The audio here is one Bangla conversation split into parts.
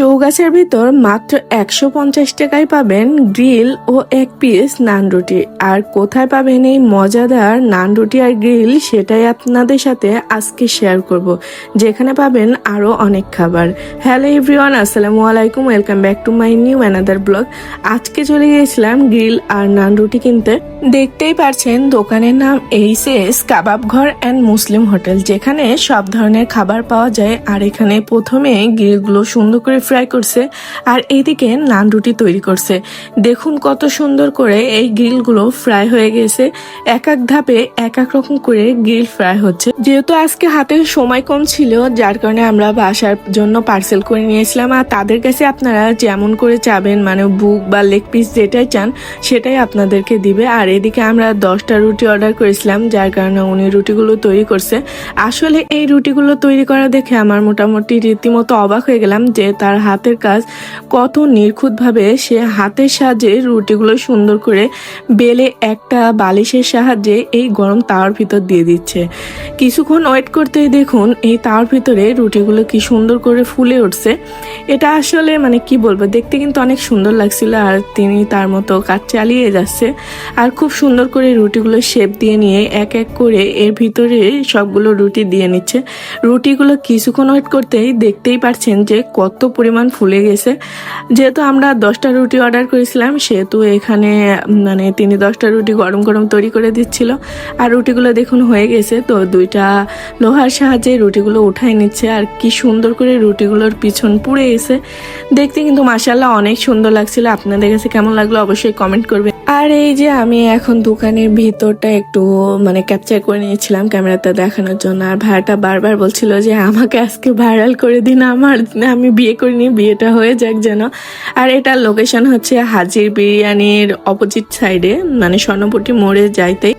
চৌগাছের ভিতর মাত্র একশো পঞ্চাশ টাকায় পাবেন গ্রিল ও এক পিস নান রুটি। আর কোথায় পাবেন এই মজাদার নান রুটি আর গ্রিল সেটাই আপনাদের সাথে আজকে শেয়ার করব। যেখানে পাবেন আরও অনেক খাবার। হ্যালো এভরিওয়ান, আসসালামু আলাইকুম, welcome back to my new another blog. আজকে চলে গিয়েছিলাম গ্রিল আর নান রুটি কিনতে। দেখতেই পারছেন দোকানের নাম এইচএস কাবাব ঘর অ্যান্ড মুসলিম হোটেল, যেখানে সব ধরনের খাবার পাওয়া যায়। আর এখানে প্রথমে গ্রিলগুলো সুন্দর করে ফ্রাই করছে, আর এইদিকে নান রুটি তৈরি করছে। দেখুন কত সুন্দর করে এই গ্রিলগুলো ফ্রাই হয়ে গেছে। এক এক ধাপে এক এক রকম করে গ্রিল ফ্রাই হচ্ছে। যেহেতু আজকে হাতে সময় কম ছিল, যার কারণে আমরা বাসার জন্য পার্সেল করে নিয়েছিলাম। আর তাদের কাছে আপনারা যেমন করে চাবেন মানে বুক বা লেগ পিস যেটাই চান, সেটাই আপনাদেরকে দিবে। আর এদিকে আমরা দশটা রুটি অর্ডার করেছিলাম, যার কারণে উনি রুটিগুলো তৈরি করছে। আসলে এই রুটিগুলো তৈরি করা দেখে আমার মোটামুটি রীতিমতো অবাক হয়ে গেলাম যে তার হাতের কাজ কত নির্খুঁতভাবে সে হাতের সাহায্যে রুটিগুলো সুন্দর করে বেলে একটা বালিশের সাহায্যে এই গরম তাওয়ার ভিতর দিয়ে দিচ্ছে। কিছুক্ষণ ওয়েট করতেই দেখুন এই তাওয়ার ভিতরে রুটিগুলো কি সুন্দর করে ফুলে উঠছে। এটা আসলে মানে কি বলব, দেখতে কিন্তু অনেক সুন্দর লাগছিল আর তিনি তার মতো কাজ চালিয়ে যাচ্ছে। আর খুব সুন্দর করে রুটিগুলো শেপ দিয়ে নিয়ে এক এক করে এর ভিতরে সবগুলো রুটি দিয়ে নিচ্ছে। রুটিগুলো কিছুক্ষণ ওয়েট করতেই দেখতেই পারছেন যে কত পরিমাণ ফুলে গেছে। যেহেতু আমরা দশটা রুটি অর্ডার করেছিলাম, সেহেতু এখানে মানে তিনি দশটা রুটি গরম গরম তৈরি করে দিচ্ছিল। আর রুটিগুলো দেখুন হয়ে গেছে, তো দুইটা লোহার সাহায্যে রুটিগুলো উঠাই নিচ্ছে। আর কি সুন্দর করে রুটিগুলোর পিছন পুড়ে গেছে। দেখতে কিন্তু মাসাল্লাহ অনেক সুন্দর লাগছিল। আপনাদের কাছে কেমন লাগল অবশ্যই কমেন্ট করবেন। আর এই যে আমি এখন দোকানের ভেতরটা একটু মানে ক্যাপচার করে নিয়েছিলাম ক্যামেরাতে দেখানোর জন্য। আর ভাড়াটা বারবার বলছিল যে, আমাকে আজকে ভাইরাল করে দিন, আমার, আমি বিয়ে করে করিনি, বিয়েটা হয়ে যাক যেন। আর এটার লোকেশন হচ্ছে হাজির বিরিয়ানির অপোজিট সাইডে মানে স্বর্ণপটি মোড়ে যাইতে।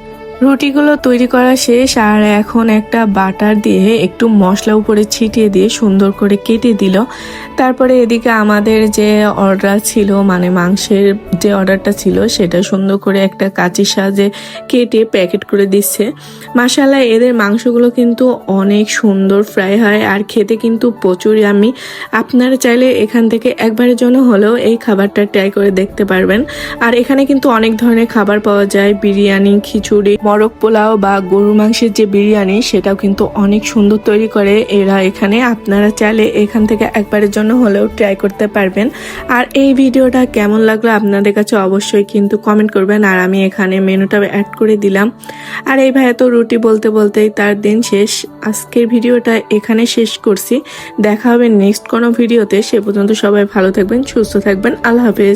রুটিগুলো তৈরি করা শেষ আর এখন একটা বাটার দিয়ে একটু মশলা উপরে ছিটিয়ে দিয়ে সুন্দর করে কেটে দিল। তারপরে এদিকে আমাদের যে অর্ডার ছিল মানে মাংসের যে অর্ডারটা ছিল, সেটা সুন্দর করে একটা কাঁচির সাহায্যে কেটে প্যাকেট করে দিচ্ছে। মাসালা এদের মাংসগুলো কিন্তু অনেক সুন্দর ফ্রাই হয় আর খেতে কিন্তু প্রচুরই আমি আপনারা চাইলে এখান থেকে একবারের জন্য হলেও এই খাবারটা ট্রাই করে দেখতে পারবেন। আর এখানে কিন্তু অনেক ধরনের খাবার পাওয়া যায়, বিরিয়ানি, খিচুড়ি মরক পোলাও বা গরু মাংসের যে বিরিয়ানি, সেটাও কিন্তু অনেক সুন্দর তৈরি করে। এরা এখানে আপনারা চাইলে এখান থেকে একবারের জন্য হলেও ট্রাই করতে পারবেন। আর এই ভিডিওটা কেমন লাগল আপনাদের কাছে অবশ্যই কিন্তু কমেন্ট করবেন। আর আমি এখানে মেনুটা অ্যাড করে দিলাম। আর এই ভাইয়া তো রুটি বলতে বলতেই তার দিন শেষ। আজকের ভিডিওটা এখানে শেষ করছি। দেখা হবে নেক্সট কোনো ভিডিওতে। সে পর্যন্ত সবাই ভালো থাকবেন, সুস্থ থাকবেন। আল্লাহ হাফেজ।